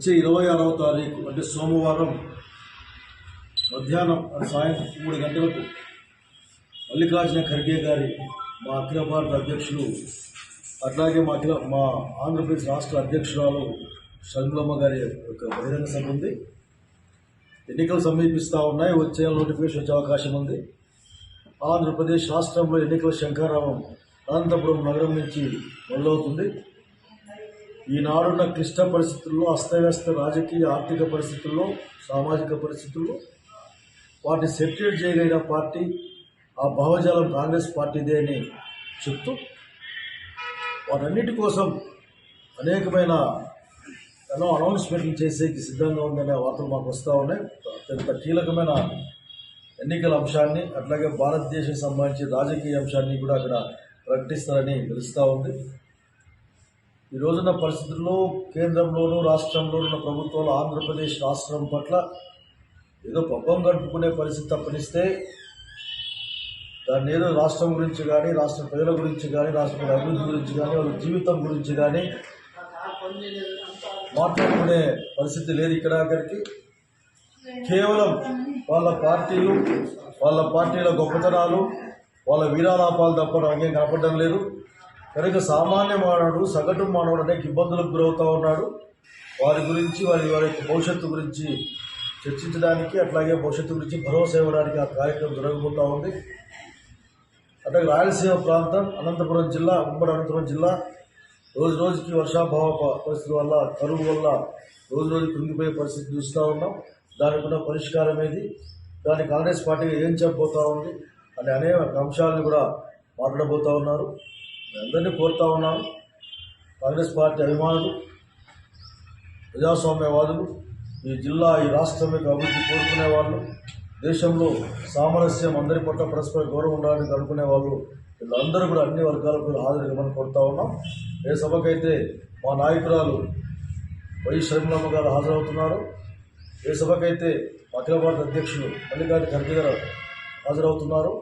వచ్చే ఇరవై ఆరవ తారీఖు అంటే సోమవారం మధ్యాహ్నం సాయంత్రం మూడు గంటలకు మల్లికార్జున ఖర్గే గారి మా అఖిల భారత అధ్యక్షులు అట్లాగే మా అఖిల మా ఆంధ్రప్రదేశ్ రాష్ట్ర అధ్యక్షురాలు షణ్ములమ్మ గారి యొక్క బహిరంగ సభ ఉంది. ఎన్నికలు సమీపిస్తూ ఉన్నాయి వచ్చే నోటిఫికేషన్ వచ్చే అవకాశం ఉంది. ఆంధ్రప్రదేశ్ రాష్ట్రంలో ఎన్నికల శంఖారావం అనంతపురం నగరం నుంచి మొదలవుతుంది. ఈనాడున్న క్లిష్ట పరిస్థితుల్లో అస్తవ్యస్త రాజకీయ ఆర్థిక పరిస్థితుల్లో సామాజిక పరిస్థితుల్లో వాటిని సెటిల్ చేయగలిగిన పార్టీ ఆ భావజాలం కాంగ్రెస్ పార్టీదే అని చెప్తూ వాటన్నిటి కోసం అనేకమైన ఎన్నో అనౌన్స్మెంట్లు చేసేకి సిద్ధంగా ఉందనే వార్తలు మాకు వస్తూ ఉన్నాయి. అత్యంత కీలకమైన ఎన్నికల అంశాన్ని అట్లాగే భారతదేశం సంబంధించి రాజకీయ అంశాన్ని కూడా అక్కడ ప్రకటిస్తారని తెలుస్తూ ఉంది. ఈ రోజున పరిస్థితుల్లో కేంద్రంలోనూ రాష్ట్రంలోనూ ఉన్న ప్రభుత్వాలు ఆంధ్రప్రదేశ్ రాష్ట్రం పట్ల ఏదో పబ్బం గడుపుకునే పరిస్థితి తప్పనిస్తే దాన్ని ఏదో రాష్ట్రం గురించి కానీ రాష్ట్ర ప్రజల గురించి కానీ రాష్ట్ర అభివృద్ధి గురించి కానీ వాళ్ళ జీవితం గురించి కానీ మాట్లాడుకునే పరిస్థితి లేదు ఇక్కడ అక్కడికి కేవలం వాళ్ళ పార్టీలు వాళ్ళ పార్టీల గొప్పతనాలు వాళ్ళ వీరాలాపాలు తప్ప నాకేం కనపడడం లేదు. కనుక సామాన్య మానవుడు సగటు మానవుడు అనేక ఇబ్బందులకు గురవుతూ ఉన్నాడు. వారి గురించి వారి వారి యొక్క భవిష్యత్తు గురించి చర్చించడానికి అట్లాగే భవిష్యత్తు గురించి భరోసా ఇవ్వడానికి ఆ కార్యక్రమం జరగబోతూ ఉంది. అట్లాగే రాయలసీమ ప్రాంతం అనంతపురం జిల్లా ఉమ్మడి అనంతపురం జిల్లా రోజు రోజుకి వర్షాభావ పరిస్థితుల వల్ల కరువు వల్ల రోజు రోజు కృంగిపోయే పరిస్థితి చూస్తూ ఉన్నాం. దానికి ఉన్న పరిష్కారం ఏది? దాని కాంగ్రెస్ పార్టీ ఏం చెప్పబోతూ ఉంది? అనే అనేక అంశాలను కూడా మాట్లాడబోతా ఉన్నారు. అందరినీ కోరుతా ఉన్నాను కాంగ్రెస్ పార్టీ అభిమానులు ప్రజాస్వామ్యవాదులు ఈ జిల్లా ఈ రాష్ట్రం యొక్క అభివృద్ధి కోరుకునే వాళ్ళు దేశంలో సామరస్యం అందరి పట్ల పరస్పర గౌరవం ఉండాలని అనుకునే వాళ్ళు వీళ్ళందరూ కూడా అన్ని వర్గాలకు హాజరు మనం కొడతా ఉన్నాం. ఏ సభకైతే మా నాయకురాలు వై షర్మిలమ్మ గారు హాజరవుతున్నారు ఏ సభకైతే అఖిల భారత అధ్యక్షులు మల్లికార్జున ఖర్గే గారు హాజరవుతున్నారు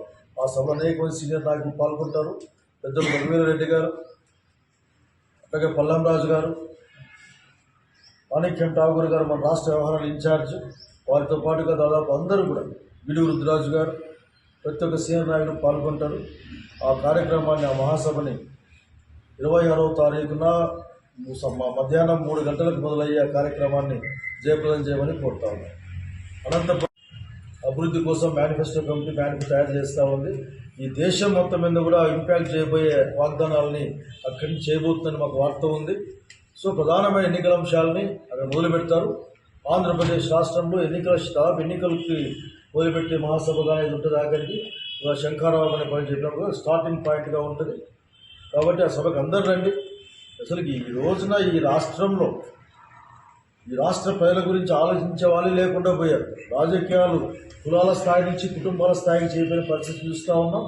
ఆ సభ అనేక మంది సీనియర్ నాయకులు పాల్గొంటారు. పెద్దలు రఘువీర రెడ్డి గారు అలాగే పల్లం రాజు గారు మాణిక్యం ఠాగూర్ గారు మన రాష్ట్ర వ్యవహారాల ఇన్ఛార్జ్ వారితో పాటుగా దాదాపు అందరూ కూడా గిడి రుద్రరాజు గారు ప్రతి ఒక్క సీనియర్ నాయకుడు పాల్గొంటారు. ఆ కార్యక్రమాన్ని ఆ మహాసభని ఇరవై ఆరవ తారీఖున మధ్యాహ్నం మూడు గంటలకు మొదలయ్యే కార్యక్రమాన్ని జయప్రదం చేయమని కోరుతా ఉన్నాను అనంతపురం అభివృద్ధి కోసం మేనిఫెస్టో కమిటీ మేనిఫెస్టో తయారు చేస్తూ ఉంది. ఈ దేశం మొత్తం మీద కూడా ఇంపాక్ట్ చేయబోయే వాగ్దానాలని అక్కడి నుంచి చేయబోతుందని మాకు వార్త ఉంది. సో ప్రధానమైన ఎన్నికల అంశాలని అక్కడ మొదలు పెడతారు ఆంధ్రప్రదేశ్ రాష్ట్రంలో ఎన్నికల దాదాపు ఎన్నికలకి మొదలుపెట్టే మహాసభగా ఇది ఉంటుంది అక్కడికి ఇవాళ శంఖారావు అనే పని చెప్పినప్పుడు స్టార్టింగ్ పాయింట్గా ఉంటుంది. కాబట్టి ఆ సభకు అందరు రండి. అసలు ఈ రోజున ఈ రాష్ట్రంలో ఈ రాష్ట్ర ప్రజల గురించి ఆలోచించే వాళ్ళు లేకుండా పోయారు. రాజకీయాలు కులాల స్థాయి నుంచి కుటుంబాల స్థాయికి చేయబడిన పరిస్థితి చూస్తూ ఉన్నాం.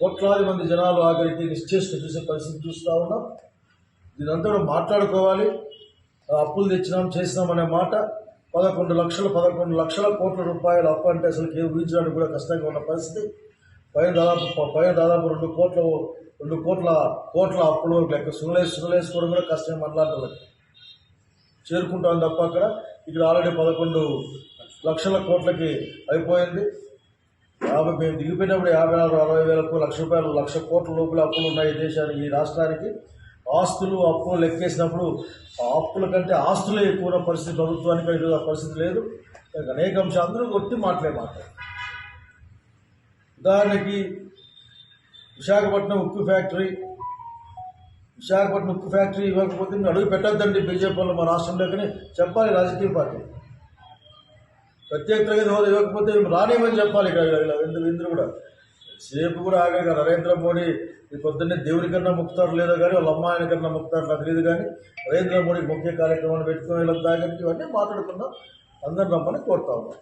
కోట్లాది మంది జనాలు ఆఖరికి నిశ్చేష్ణ చూసే పరిస్థితి చూస్తూ ఉన్నాం. దీనంతా కూడా మాట్లాడుకోవాలి. ఆ అప్పులు తెచ్చినాం చేసినాం అనే మాట. పదకొండు లక్షలు పదకొండు లక్షల కోట్ల రూపాయలు అప్పు అంటే అసలు ఏ ఊహించడానికి కూడా కష్టంగా ఉన్న పరిస్థితి. పైన దాదాపు పైన దాదాపు రెండు కోట్ల రెండు కోట్ల కోట్ల అప్పులు లెక్క సునలేసి సునలేసుకోవడం కూడా కష్టం మాట్లాడాలి చేరుకుంటాం తప్ప అక్కడ ఇక్కడ ఆల్రెడీ పదకొండు లక్షల కోట్లకి అయిపోయింది. యాభై మేము దిగిపోయినప్పుడు యాభై నాలుగు అరవై వేలకు లక్ష రూపాయలు లక్ష కోట్ల లోపల అప్పులు ఉన్నాయి దేశానికి ఈ రాష్ట్రానికి. ఆస్తులు అప్పులు లెక్కేసినప్పుడు ఆ అప్పుల కంటే ఆస్తులే ఎక్కువ పరిస్థితి ప్రభుత్వానికి ఈరోజు ఆ పరిస్థితి లేదు. అనేక అంశాలు అందరూ కొట్టి మాటలే మాట్లాడు ఉదాహరణకి విశాఖపట్నం ఉక్కు ఫ్యాక్టరీ విశాఖపట్నం ఉక్కు ఫ్యాక్టరీ ఇవ్వకపోతే మీరు అడుగు పెట్టద్దండి బీజేపీ వాళ్ళు మా రాష్ట్రంలోకి చెప్పాలి రాజకీయ పార్టీ. ప్రత్యేక తరగతి హోదా ఇవ్వకపోతే రానివ్వని చెప్పాలి ఇక్కడ ఇలా ఇంద్రు కూడా. సేపు కూడా ఆగాక నరేంద్ర మోడీ ఈ పొద్దున్నే దేవుని కన్నా ముక్తారు లేదో కానీ వాళ్ళ అమ్మాయిని కన్నా ముక్తారు నాకు లేదు కానీ నరేంద్ర మోడీ ముఖ్య కార్యక్రమాన్ని పెట్టుకుని వీళ్ళకి దాకా ఇవన్నీ మాట్లాడుకుందాం. అందరిని రమ్మని కోరుతా ఉన్నాం.